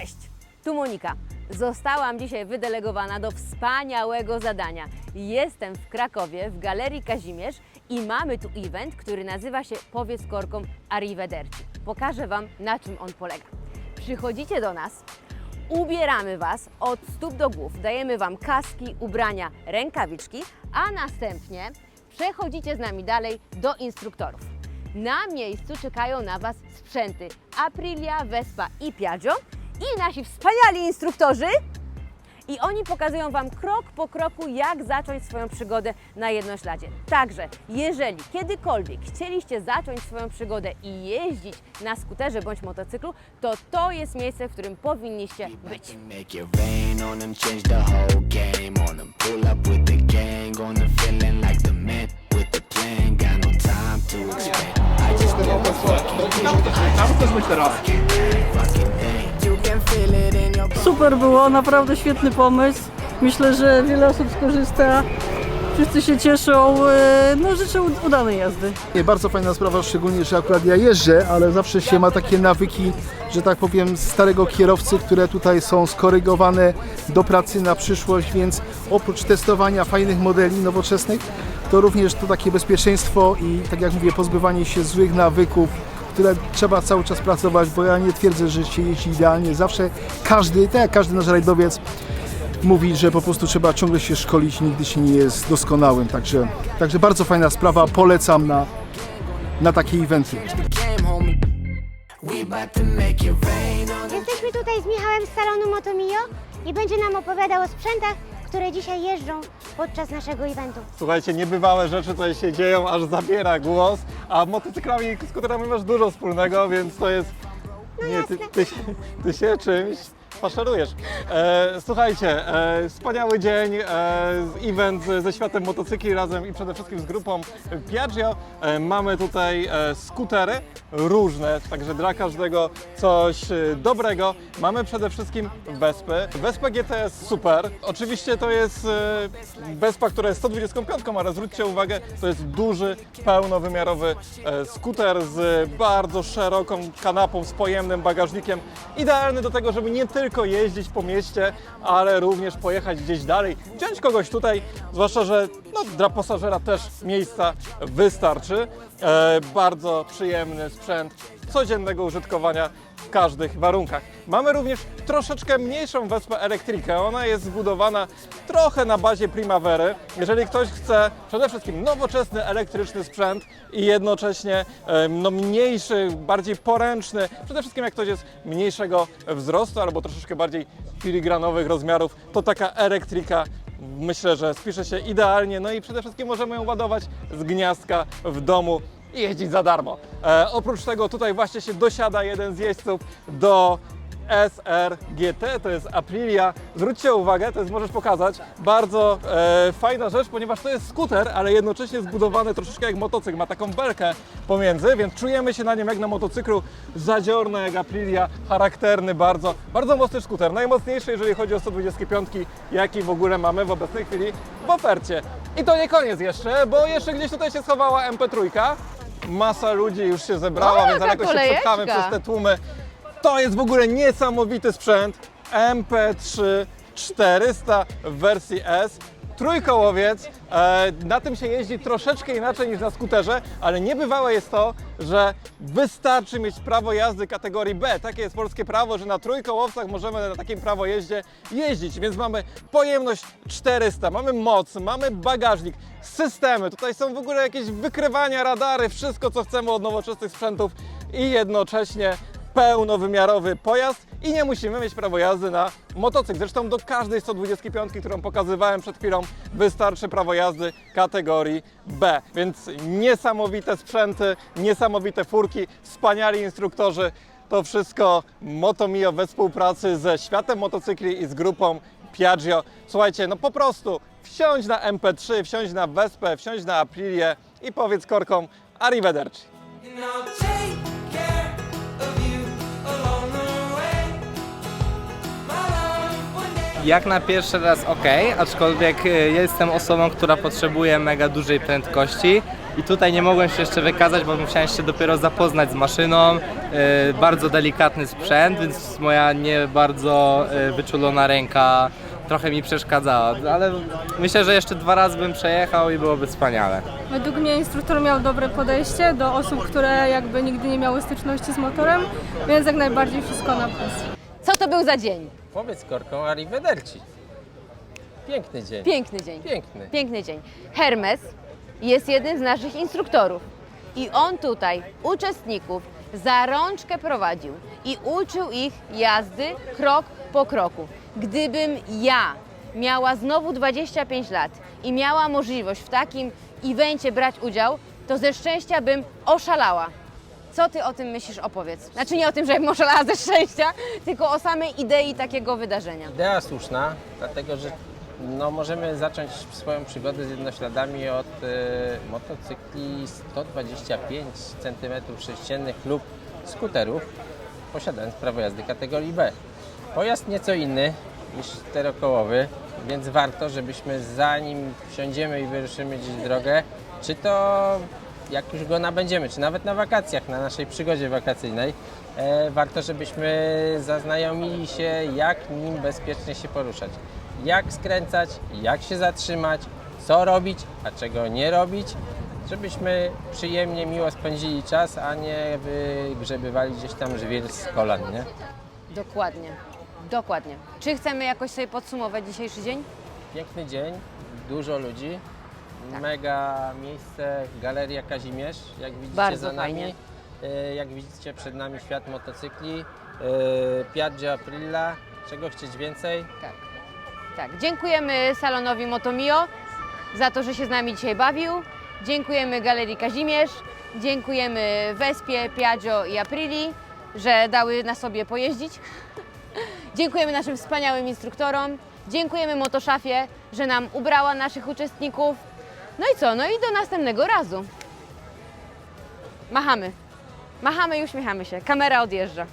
Cześć, tu Monika. Zostałam dzisiaj wydelegowana do wspaniałego zadania. Jestem w Krakowie w Galerii Kazimierz i mamy tu event, który nazywa się Powiedz korkom Arrivederci. Pokażę Wam, na czym on polega. Przychodzicie do nas, ubieramy Was od stóp do głów, dajemy Wam kaski, ubrania, rękawiczki, a następnie przechodzicie z nami dalej do instruktorów. Na miejscu czekają na Was sprzęty Aprilia, Vespa i Piaggio i nasi wspaniali instruktorzy. I oni pokazują Wam krok po kroku, jak zacząć swoją przygodę na jednośladzie. Także, jeżeli kiedykolwiek chcieliście zacząć swoją przygodę i jeździć na skuterze bądź motocyklu, to to jest miejsce, w którym powinniście być. Make it rain on Super było, naprawdę świetny pomysł. Myślę, że wiele osób skorzysta. Wszyscy się cieszą. e, No życzę ud- udanej jazdy. Nie, bardzo fajna sprawa, szczególnie, że akurat ja jeżdżę, ale zawsze się ma takie nawyki, że tak powiem, starego kierowcy, które tutaj są skorygowane do pracy na przyszłość, więc oprócz testowania fajnych modeli nowoczesnych, to również to takie bezpieczeństwo i, tak jak mówię, pozbywanie się złych nawyków, które trzeba cały czas pracować, bo ja nie twierdzę, że się jeździ idealnie. Zawsze każdy, tak jak każdy nasz rajdowiec, mówi, że po prostu trzeba ciągle się szkolić, nigdy się nie jest doskonałym. Także, także bardzo fajna sprawa, polecam na, na takie eventy. Jesteśmy tutaj z Michałem z salonu Motomio i będzie nam opowiadał o sprzętach, które dzisiaj jeżdżą podczas naszego eventu. Słuchajcie, niebywałe rzeczy tutaj się dzieją, aż zabiera głos, a motocyklami i skuterami masz dużo wspólnego, więc to jest... nie, ty, ty, ty się czymś faszerujesz. E, słuchajcie, e, wspaniały dzień, e, event ze światem motocykli razem i przede wszystkim z grupą Piaggio. E, mamy tutaj e, skutery różne, także dla każdego coś e, dobrego. Mamy przede wszystkim Wespy. Vespa GT jest super. Oczywiście to jest e, Vespa, która jest 125, ale zwróćcie uwagę, to jest duży, pełnowymiarowy e, skuter z bardzo szeroką kanapą, z pojemnym bagażnikiem. Idealny do tego, żeby nie tylko jeździć po mieście, ale również pojechać gdzieś dalej, wziąć kogoś tutaj, zwłaszcza, że no, dla pasażera też miejsca wystarczy. E, bardzo przyjemny sprzęt codziennego użytkowania w każdych warunkach. Mamy również troszeczkę mniejszą Vespę Electricę. Ona jest zbudowana trochę na bazie Primavery. Jeżeli ktoś chce przede wszystkim nowoczesny elektryczny sprzęt i jednocześnie no, mniejszy, bardziej poręczny, przede wszystkim jak ktoś jest mniejszego wzrostu albo troszeczkę bardziej filigranowych rozmiarów, to taka Electrica myślę, że spisze się idealnie. No i przede wszystkim możemy ją ładować z gniazdka w domu i jeździć za darmo. E, oprócz tego tutaj właśnie się dosiada jeden z jeźdźców do SRGT, to jest Aprilia. Zwróćcie uwagę, to jest, możesz pokazać, bardzo e, fajna rzecz, ponieważ to jest skuter, ale jednocześnie zbudowany troszeczkę jak motocykl, ma taką belkę pomiędzy, więc czujemy się na nim jak na motocyklu, zadziorny jak Aprilia, charakterny bardzo, bardzo mocny skuter, najmocniejszy jeżeli chodzi o 125, jaki w ogóle mamy w obecnej chwili w ofercie. I to nie koniec jeszcze, bo jeszcze gdzieś tutaj się schowała MP3, masa ludzi już się zebrała, O, więc jaka jakoś się przepchamy kolejeczka. przez te tłumy. To jest w ogóle niesamowity sprzęt. MP3 400 w wersji S. Trójkołowiec. E, na tym się jeździ troszeczkę inaczej niż na skuterze, ale niebywałe jest to, że wystarczy mieć prawo jazdy kategorii B. Takie jest polskie prawo, że na trójkołowcach możemy na takim prawo jeździe jeździć, więc mamy pojemność 400, mamy moc, mamy bagażnik, systemy. Tutaj są w ogóle jakieś wykrywania, radary, wszystko co chcemy od nowoczesnych sprzętów i jednocześnie pełnowymiarowy pojazd i nie musimy mieć prawo jazdy na motocykl. Zresztą do każdej 125, którą pokazywałem przed chwilą, wystarczy prawo jazdy kategorii B. Więc niesamowite sprzęty, niesamowite furki, wspaniali instruktorzy. To wszystko Motomio we współpracy ze światem motocykli i z grupą Piaggio. Słuchajcie, no po prostu wsiądź na MP3, wsiądź na Vespę, wsiądź na Aprilię i powiedz korkom arrivederci. Jak na pierwszy raz ok, aczkolwiek y, jestem osobą, która potrzebuje mega dużej prędkości, I tutaj nie mogłem się jeszcze wykazać, bo musiałem się dopiero zapoznać z maszyną. E, bardzo delikatny sprzęt, więc moja nie bardzo e, wyczulona ręka trochę mi przeszkadzała. Ale myślę, że jeszcze dwa razy bym przejechał i byłoby wspaniale. Według mnie instruktor miał dobre podejście do osób, które jakby nigdy nie miały styczności z motorem, więc jak najbardziej wszystko na plus. Co to był za dzień? Powiedz korką Arrivederci. Piękny dzień. Piękny dzień. Piękny. Piękny dzień. Hermes jest jednym z naszych instruktorów i on tutaj uczestników za rączkę prowadził i uczył ich jazdy krok po kroku. Gdybym ja miała znowu 25 lat i miała możliwość w takim evencie brać udział, to ze szczęścia bym oszalała. Co ty o tym myślisz? Opowiedz. Znaczy nie o tym, żebym oszalała ze szczęścia, tylko o samej idei takiego wydarzenia. Idea słuszna, dlatego że no, możemy zacząć swoją przygodę z jednośladami od e, motocykli 125 cm3 lub skuterów, posiadając prawo jazdy kategorii B. Pojazd nieco inny niż czterokołowy, więc warto, żebyśmy zanim wsiądziemy i wyruszymy gdzieś w drogę, czy to jak już go nabędziemy, czy nawet na wakacjach, na naszej przygodzie wakacyjnej, e, warto, żebyśmy zaznajomili się, jak nim bezpiecznie się poruszać. Jak skręcać, jak się zatrzymać, co robić, a czego nie robić, żebyśmy przyjemnie, miło spędzili czas, a nie wygrzebywali gdzieś tam żwir z kolan, nie? Dokładnie. Dokładnie. Czy chcemy jakoś sobie podsumować dzisiejszy dzień? Piękny dzień, dużo ludzi, Tak. mega miejsce, Galeria Kazimierz, jak widzicie Bardzo za nami. fajnie. E, Jak widzicie przed nami świat motocykli, e, Piaggio Aprilia, czego chcieć więcej? Tak. Tak. Dziękujemy salonowi Motomio za to, że się z nami dzisiaj bawił. Dziękujemy Galerii Kazimierz. Dziękujemy Wespie, Piaggio i Aprili, że dały na sobie pojeździć. Dziękujemy naszym wspaniałym instruktorom. Dziękujemy Motoszafie, że nam ubrała naszych uczestników. No i co? No i do następnego razu. Machamy. Machamy i uśmiechamy się. Kamera odjeżdża.